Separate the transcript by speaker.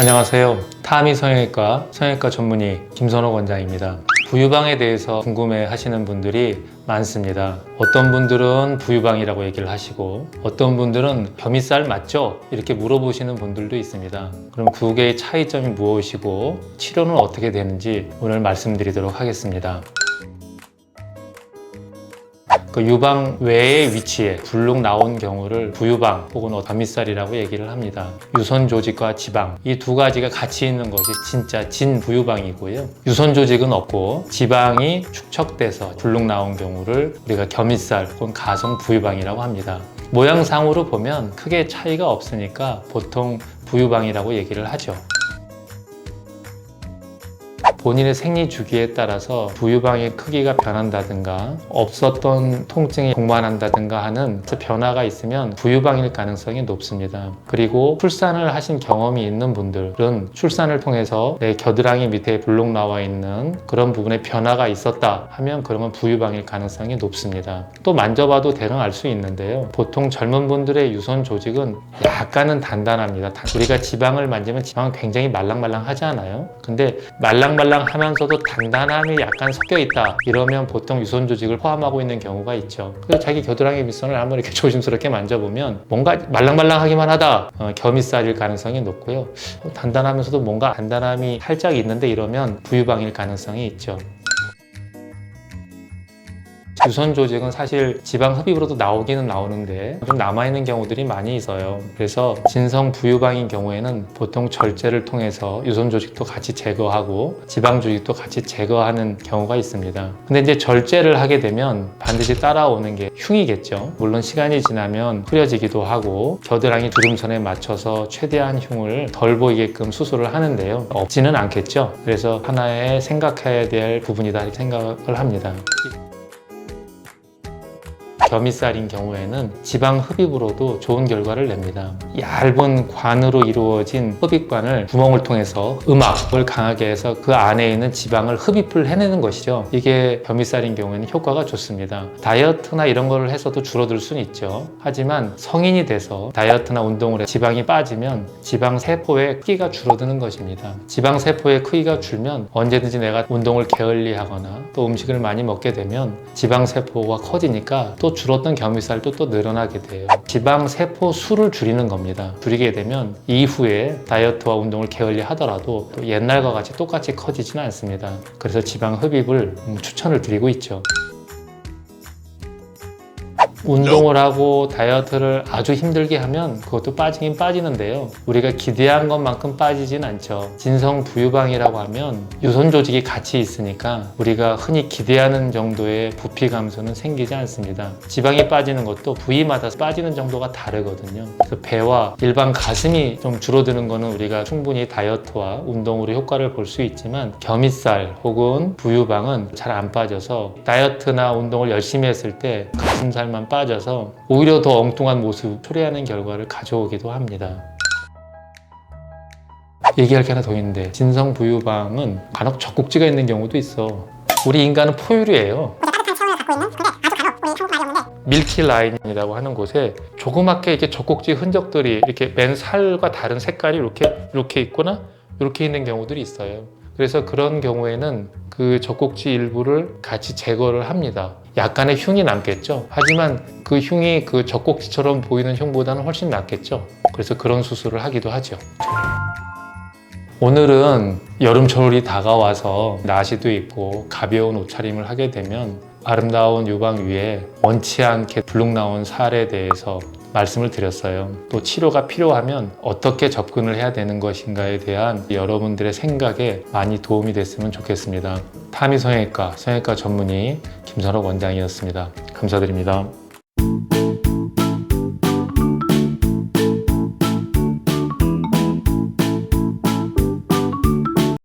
Speaker 1: 안녕하세요. 타미 성형외과 성형외과 전문의 김선호 원장입니다. 부유방에 대해서 궁금해 하시는 분들이 많습니다. 어떤 분들은 부유방이라고 얘기를 하시고 어떤 분들은 벼미살 맞죠? 이렇게 물어보시는 분들도 있습니다. 그럼 두 개의 차이점이 무엇이고 치료는 어떻게 되는지 오늘 말씀드리도록 하겠습니다. 그 유방 외의 위치에 불룩 나온 경우를 부유방 혹은 벼미살이라고 얘기를 합니다. 유선 조직과 지방 이 두 가지가 같이 있는 것이 진짜 진 부유방이고요. 유선 조직은 없고 지방이 축적돼서 불룩 나온 경우를 우리가 겨미살 혹은 가성 부유방이라고 합니다. 모양상으로 보면 크게 차이가 없으니까 보통 부유방이라고 얘기를 하죠. 본인의 생리 주기에 따라서 부유방의 크기가 변한다든가 없었던 통증이 동반한다든가 하는 변화가 있으면 부유방일 가능성이 높습니다. 그리고 출산을 하신 경험이 있는 분들은 출산을 통해서 내 겨드랑이 밑에 불룩 나와 있는 그런 부분에 변화가 있었다 하면 그러면 부유방일 가능성이 높습니다. 또 만져봐도 대강 알 수 있는데요. 보통 젊은 분들의 유선 조직은 약간은 단단합니다. 다- 우리가 지방을 만지면 지방은 굉장히 말랑말랑 하잖아요. 근데 말랑말랑 하면서도 단단함이 약간 섞여 있다. 이러면 보통 유선 조직을 포함하고 있는 경우가 있죠. 그래서 자기 겨드랑이 밑선을 한번 이렇게 조심스럽게 만져보면 뭔가 말랑말랑하기만 하다. 어, 겨미살일 가능성이 높고요. 어, 단단하면서도 뭔가 단단함이 살짝 있는데 이러면 부유방일 가능성이 있죠. 유선 조직은 사실 지방 흡입으로도 나오기는 나오는데 좀 남아있는 경우들이 많이 있어요. 그래서 진성 부유방인 경우에는 보통 절제를 통해서 유선 조직도 같이 제거하고 지방 조직도 같이 제거하는 경우가 있습니다. 근데 이제 절제를 하게 되면 반드시 따라오는 게 흉이겠죠. 물론 시간이 지나면 흐려지기도 하고 겨드랑이 주름선에 맞춰서 최대한 흉을 덜 보이게끔 수술을 하는데요. 없지는 않겠죠. 그래서 하나의 생각해야 될 부분이다 생각을 합니다. 겨미살인 경우에는 지방 흡입으로도 좋은 결과를 냅니다. 얇은 관으로 이루어진 흡입관을 구멍을 통해서 음압을 강하게 해서 그 안에 있는 지방을 흡입을 해내는 것이죠. 이게 겨미살인 경우에는 효과가 좋습니다. 다이어트나 이런 거를 해서도 줄어들 수는 있죠. 하지만 성인이 돼서 다이어트나 운동을 해 지방이 빠지면 지방 세포의 크기가 줄어드는 것입니다. 지방 세포의 크기가 줄면 언제든지 내가 운동을 게을리하거나 또 음식을 많이 먹게 되면 지방 세포가 커지니까 또 줄었던 겨미살도 또 늘어나게 돼요. 지방 세포 수를 줄이는 겁니다. 줄이게 되면 이후에 다이어트와 운동을 게을리 하더라도 또 옛날과 같이 똑같이 커지지는 않습니다. 그래서 지방 흡입을 음, 추천을 드리고 있죠. 운동을 하고 다이어트를 아주 힘들게 하면 그것도 빠지긴 빠지는데요. 우리가 기대한 것만큼 빠지진 않죠. 진성 부유방이라고 하면 유선 조직이 같이 있으니까 우리가 흔히 기대하는 정도의 부피 감소는 생기지 않습니다. 지방이 빠지는 것도 부위마다 빠지는 정도가 다르거든요. 그래서 배와 일반 가슴이 좀 줄어드는 거는 우리가 충분히 다이어트와 운동으로 효과를 볼 수 있지만 겨미살 혹은 부유방은 잘 안 빠져서 다이어트나 운동을 열심히 했을 때 가슴살만 빠져서 오히려 더 엉뚱한 모습 초래하는 결과를 가져오기도 합니다. 얘기할 게 하나 더 있는데 진성 부유방은 간혹 젖꼭지가 있는 경우도 있어. 우리 인간은 포유류예요. 밀키 라인이라고 하는 곳에 조그맣게 이렇게 젖꼭지 흔적들이 이렇게 맨 살과 다른 색깔이 이렇게 이렇게 있거나 이렇게 있는 경우들이 있어요. 그래서 그런 경우에는 그 젖꼭지 일부를 같이 제거를 합니다. 약간의 흉이 남겠죠. 하지만 그 흉이 그 젖꼭지처럼 보이는 흉보다는 훨씬 낫겠죠. 그래서 그런 수술을 하기도 하죠. 오늘은 여름철이 다가와서 나시도 있고 가벼운 옷차림을 하게 되면 아름다운 유방 위에 원치 않게 불룩 나온 살에 대해서 말씀을 드렸어요. 또 치료가 필요하면 어떻게 접근을 해야 되는 것인가에 대한 여러분들의 생각에 많이 도움이 됐으면 좋겠습니다. 타미 성형외과 성형외과 전문의 김선호 원장이었습니다. 감사드립니다.